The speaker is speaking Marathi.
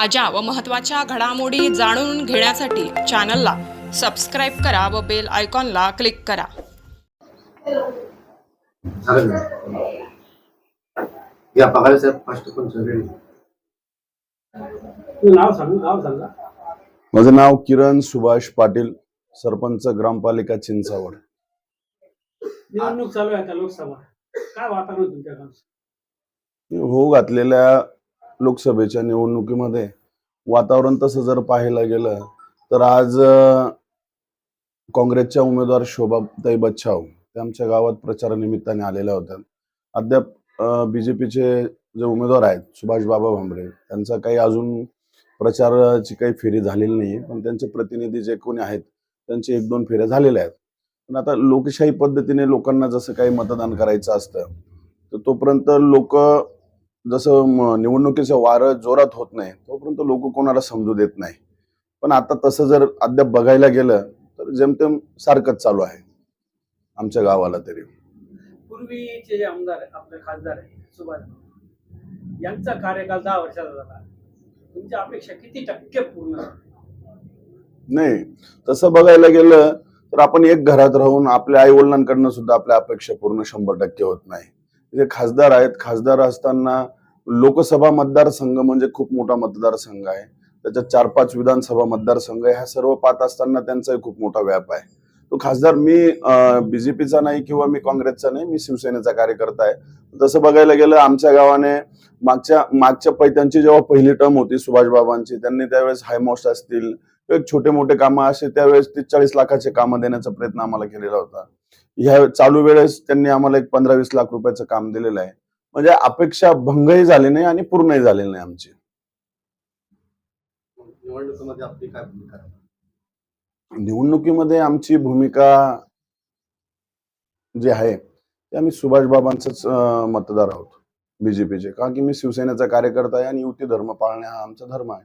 ताज्या व महत्त्वाच्या घडामोडी जाणून घेण्यासाठी चॅनलला सबस्क्राईब करा व बेल आयकॉनला क्लिक करा. या पगार साहेब फर्स्ट पण नाव सांग नाव सांगा माझं नाव किरण सुभाष पाटील सरपंच ग्रामपालिका चिंचावड. निवडणूक चालू आहे आता लोकसभा. काय वातावरण तुमच्या गावचं हो घातलेल्या लोकसभेच्या निवडणुकीमध्ये वातावरण तसं जर पाहायला गेलं तर आज काँग्रेसच्या उमेदवार शोभाताई बच्छाव त्या आमच्या गावात प्रचारानिमित्ताने आलेल्या होत्या. अद्याप बीजेपीचे जे उमेदवार आहेत सुभाष बाबा भांबरे त्यांचा काही अजून प्रचाराची काही फेरी झालेली नाही पण त्यांचे प्रतिनिधी जे कोणी आहेत त्यांचे एक दोन फेऱ्या झालेल्या आहेत. पण आता लोकशाही पद्धतीने लोकांना जसं काही मतदान करायचं असतं तर तोपर्यंत लोक जसं निवडणुकीचं वारं जोरात होत नाही तोपर्यंत लोक कोणाला समजू देत नाही. पण आता तसं जर अद्याप बघायला गेलं तर जेमतेम सारखंच चालू आहे. आमच्या गावाला तरी. पूर्वीचे जे आमदार आपले खासदार सुभाष यांचा कार्यकाल दहा वर्षाचा झाला. तुमच्या अपेक्षा किती टक्के पूर्ण? नाही. तसं बघायला गेलं तर आपण एक घरात राहून आपल्या आई वडिलांकडनं सुद्धा आपल्या अपेक्षा पूर्ण शंभर टक्के होत नाही. जे खासदार आहेत खासदार असताना लोकसभा मतदारसंघ म्हणजे खूप मोठा मतदारसंघ आहे. त्याच्यात चार पाच विधानसभा मतदारसंघ आहे. ह्या सर्व पाहत असताना त्यांचाही खूप मोठा व्याप आहे. तो खासदार मी बीजेपीचा नाही किंवा मी काँग्रेसचा नाही मी शिवसेनेचा कार्यकर्ता आहे. तसं बघायला गेलं आमच्या गावाने मागच्या मागच्या पै त्यांची जेव्हा पहिली टर्म होती सुभाष बाबांची त्यांनी त्यावेळेस हायमोस्ट असतील छोटे मोठे कामं असे त्यावेळेस ते चाळीस लाखाचे कामं देण्याचा प्रयत्न आम्हाला केलेला होता. ह्या चालू वेळेस त्यांनी आम्हाला एक पंधरा वीस लाख रुपयाचं काम दिलेलं आहे. म्हणजे अपेक्षा भंगही झाली नाही आणि पूर्णही झालेली नाही आमची. निवडणुकीमध्ये आपली काय भूमिका निवडणुकीमध्ये आमची भूमिका जी आहे ते आम्ही सुभाष बाबांचंच मतदार आहोत बीजेपीचे कारण की मी शिवसेनेचा कार्यकर्ता आहे आणि युती धर्म पाळणे हा आमचा धर्म आहे.